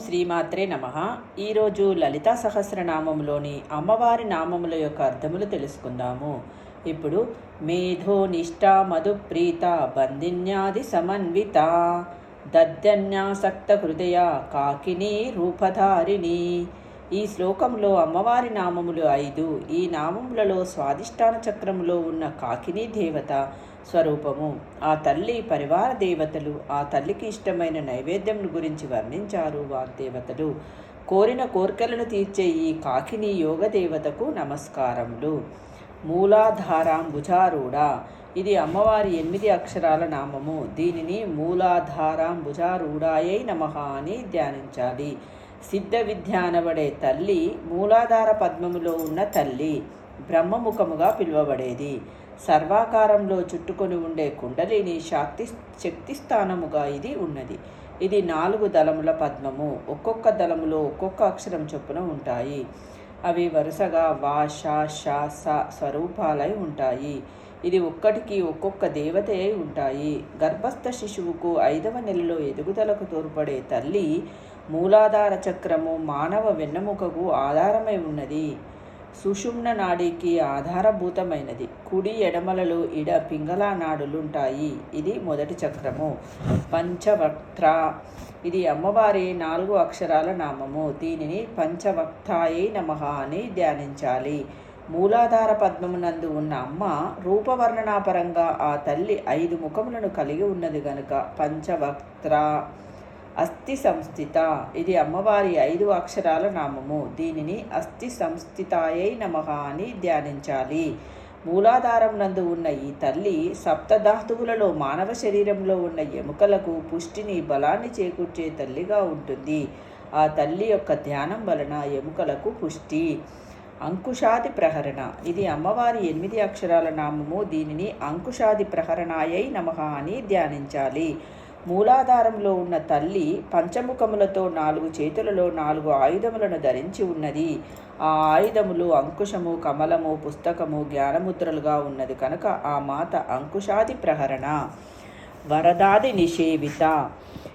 శ్రీమాత్రే నమ. ఈరోజు లలిత సహస్రనామంలోని అమ్మవారి నామముల యొక్క అర్థములు తెలుసుకుందాము. ఇప్పుడు మేధో నిష్ఠ మధుప్రీత బంధిన్యాది సమన్విత దద్దన్యాసక్త హృదయ కాకిని రూపధారిణి ఈ శ్లోకంలో అమ్మవారి నామములు ఐదు. ఈ నామములలో స్వాధిష్టాన చక్రములో ఉన్న కాకిని దేవత స్వరూపము. ఆ తల్లి పరివార దేవతలు ఆ తల్లికి ఇష్టమైన నైవేద్యం గురించి వర్ణించారు వాగ్దేవతలు. కోరిన కోర్కెలను తీర్చే ఈ కాకిని యోగ దేవతకు నమస్కారములు. మూలాధారాంబుజారూఢ. ఇది అమ్మవారి ఎనిమిది అక్షరాల నామము. దీనిని మూలాధారాంబుజారూఢాయై నమః అని ధ్యానించాలి. సిద్ధ విద్య అనబడే తల్లి మూలాధార పద్మములో ఉన్న తల్లి బ్రహ్మముఖముగా పిలువబడేది. సర్వాకారంలో చుట్టుకొని ఉండే కుండలిని శక్తి శక్తి స్థానముగా ఇది ఉన్నది. ఇది నాలుగు దళముల పద్మము. ఒక్కొక్క దళములో ఒక్కొక్క అక్షరం చొప్పున ఉంటాయి. అవి వరుసగా వా షా షా స స్వరూపాలై ఉంటాయి. ఇది ఒక్కటికి ఒక్కొక్క దేవత అయి ఉంటాయి. గర్భస్థ శిశువుకు ఐదవ నెలలో ఎదుగుదలకు తోడ్పడే తల్లి మూలాధార చక్రము మానవ వెన్నెముకకు ఆధారమై ఉన్నది. సుషుమ్న నాడికి ఆధారభూతమైనది. కుడి ఎడమలలో ఇడ పింగళ నాడులుంటాయి. ఇది మొదటి చక్రము. పంచవక్త్ర. ఇది అమ్మవారి నాలుగు అక్షరాల నామము. దీనిని పంచవక్తాయి నమః అని ధ్యానించాలి. మూలాధార పద్మమునందు ఉన్న అమ్మ రూపవర్ణనాపరంగా ఆ తల్లి ఐదు ముఖములను కలిగి ఉన్నది గనుక పంచవక్త్ర. అస్థి సంస్థిత ఇది అమ్మవారి ఐదు అక్షరాల నామము. దీనిని అస్థి సంస్థితాయై నమ అని ధ్యానించాలి. మూలాధారం నందు ఉన్న ఈ తల్లి సప్తధాతువులలో మానవ శరీరంలో ఉన్న ఎముకలకు పుష్టిని బలాన్ని చేకూర్చే తల్లిగా ఉంటుంది. ఆ తల్లి యొక్క ధ్యానం వలన ఎముకలకు పుష్టి. అంకుశాది ప్రహరణ. ఇది అమ్మవారి ఎనిమిది అక్షరాల నామము. దీనిని అంకుశాది ప్రహరణాయై నమ అని ధ్యానించాలి. మూలాధారంలో ఉన్న తల్లి పంచముఖములతో నాలుగు చేతులలో నాలుగు ఆయుధములను ధరించి ఉన్నది. ఆ ఆయుధములు అంకుశము కమలము పుస్తకము జ్ఞానముద్రలుగా ఉన్నది కనుక ఆ మాత అంకుశాది ప్రహరణ. వరదాది నిషేవిత.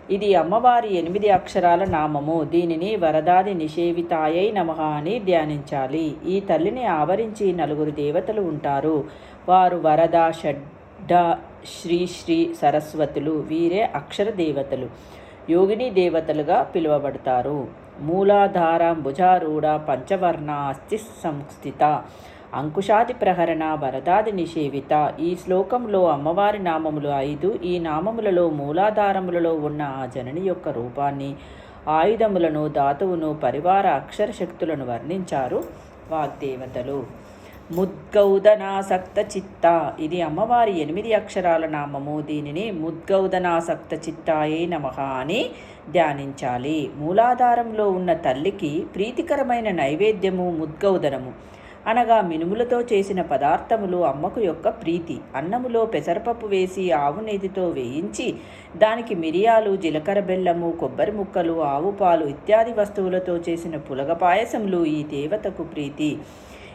ఇది అమ్మవారి ఎనిమిది అక్షరాల నామము. దీనిని వరదాది నిషేవితాయై నమః అని ధ్యానించాలి. ఈ తల్లిని ఆవరించి నలుగురు దేవతలు ఉంటారు. వారు వరద షడ్డ శ్రీ శ్రీ సరస్వతులు వీరే అక్షర దేవతలు. యోగిని దేవతలుగా పిలువబడతారు. మూలాధార భుజారూఢ పంచవర్ణ అస్థి సంస్థిత. అంకుశాది ప్రహరణ వరదాది నిషేవిత. ఈ శ్లోకంలో అమ్మవారి నామములు ఐదు. ఈ నామములలో మూలాధారములలో ఉన్న ఆ జనని యొక్క రూపాన్ని ఆయుధములను ధాతువును పరివార అక్షర శక్తులను వర్ణించారు వాగ్దేవతలు. ముద్గౌదనాసక్త చిత్త ఇది అమ్మవారి ఎనిమిది అక్షరాల నామము. దీనిని ముద్గౌదనాసక్త చిత్తాయే నమః అని ధ్యానించాలి. మూలాధారంలో ఉన్న తల్లికి ప్రీతికరమైన నైవేద్యము ముద్గౌదనము. అనగా మినుములతో చేసిన పదార్థములు అమ్మకు యొక్క ప్రీతి. అన్నములో పెసరపప్పు వేసి ఆవు నేతితో వేయించి దానికి మిరియాలు జీలకర్ర బెల్లము కొబ్బరి ముక్కలు ఆవు పాలు ఇత్యాది వస్తువులతో చేసిన పులగ పాయసములు ఈ దేవతకు ప్రీతి.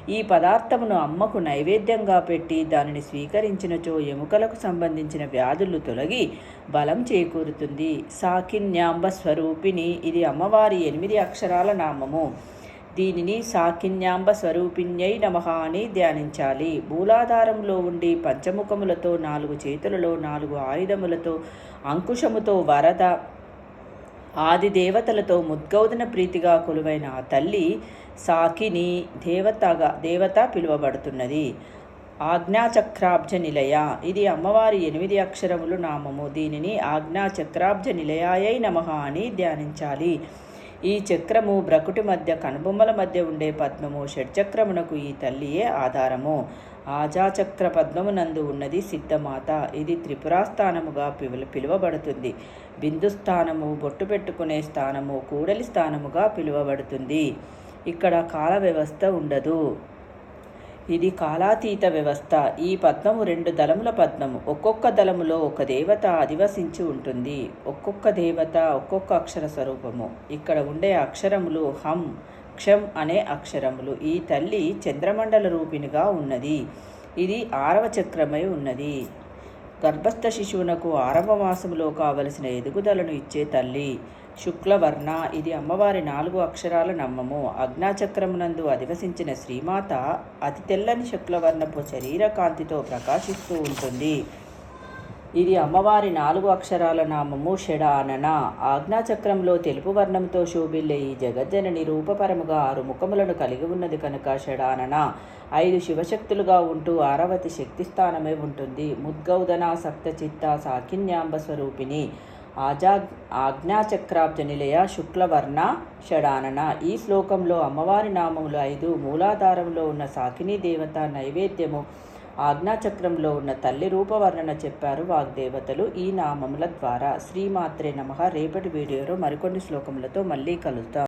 ఈ పదార్థమును అమ్మకు నైవేద్యంగా పెట్టి దానిని స్వీకరించినచో ఎముకలకు సంబంధించిన వ్యాధులు తొలగి బలం చేకూరుతుంది. సాకిన్యాంబ స్వరూపిణి ఇది అమ్మవారి ఎనిమిది అక్షరాల నామము. దీనిని సాకిన్యాంబ స్వరూపిణ్యై నమ అని ధ్యానించాలి. మూలాధారంలో ఉండి పంచముఖములతో నాలుగు చేతులలో నాలుగు ఆయుధములతో అంకుశముతో వరద ఆది దేవతలతో ముద్గౌదన ప్రీతిగా కొలువైన ఆ తల్లి సాకిని దేవతగా దేవత పిలువబడుతున్నది. ఆజ్ఞాచక్రాబ్జ నిలయ ఇది అమ్మవారి ఎనిమిది అక్షరములు నామము. దీనిని ఆజ్ఞాచక్రాబ్జ నిలయాయై నమః అని ధ్యానించాలి. ఈ చక్రము బ్రకుటి మధ్య కనుబొమ్మల మధ్య ఉండే పద్మము షడ్చక్రమునకు ఈ తల్లియే ఆధారము. ఆజాచక్ర పద్మమునందు ఉన్నది సిద్ధమాత. ఇది త్రిపురాస్థానముగా పిలు పిలువబడుతుంది. బిందు స్థానము బొట్టు పెట్టుకునే స్థానము కూడలి స్థానముగా పిలువబడుతుంది. ఇక్కడ కాల వ్యవస్థ ఉండదు. ఇది కాలాతీత వ్యవస్థ. ఈ పద్మము రెండు దళముల పద్మము. ఒక్కొక్క దళములో ఒక దేవత అధివసించి ఉంటుంది. ఒక్కొక్క దేవత ఒక్కొక్క అక్షర స్వరూపము. ఇక్కడ ఉండే అక్షరములు హం క్షం అనే అక్షరములు. ఈ తల్లి చంద్రమండల రూపిణిగా ఉన్నది. ఇది ఆరవ చక్రమై ఉన్నది. గర్భస్థ శిశువునకు ఆరవ మాసములో కావలసిన ఎదుగుదలను ఇచ్చే తల్లి. శుక్లవర్ణ. ఇది అమ్మవారి నాలుగు అక్షరాల నమ్మము. అగ్నాచక్రమునందు అధివసించిన శ్రీమాత అతి తెల్లని శుక్లవర్ణపు శరీర కాంతితో ప్రకాశిస్తూ ఉంటుంది. ఇది అమ్మవారి నాలుగు అక్షరాల నామము షడానన. ఆజ్ఞాచక్రంలో తెలుపు వర్ణంతో శోభిల్లే ఈ జగజ్జనని రూపపరముగా ఆరు ముఖములను కలిగి ఉన్నది కనుక షడానన. ఐదు శివశక్తులుగా ఉంటూ ఆరవతి శక్తి స్థానమే ఉంటుంది. ముద్గౌదన సప్తచిత్త సాకిన్యాంబ స్వరూపిణి. ఆజా ఆజ్ఞాచక్రాబ్జ నిలయ శుక్లవర్ణ షడానన. ఈ శ్లోకంలో అమ్మవారి నామములు ఐదు మూలాధారంలో ఉన్న సాకిని దేవత నైవేద్యము ఆజ్ఞాచక్రంలో ఉన్న తల్లి రూపవర్ణన చెప్పారు వాగ్దేవతలు ఈ నామముల ద్వారా. శ్రీమాత్రే నమ. రేపటి వీడియోలో మరికొన్ని శ్లోకములతో మళ్ళీ కలుద్దాం.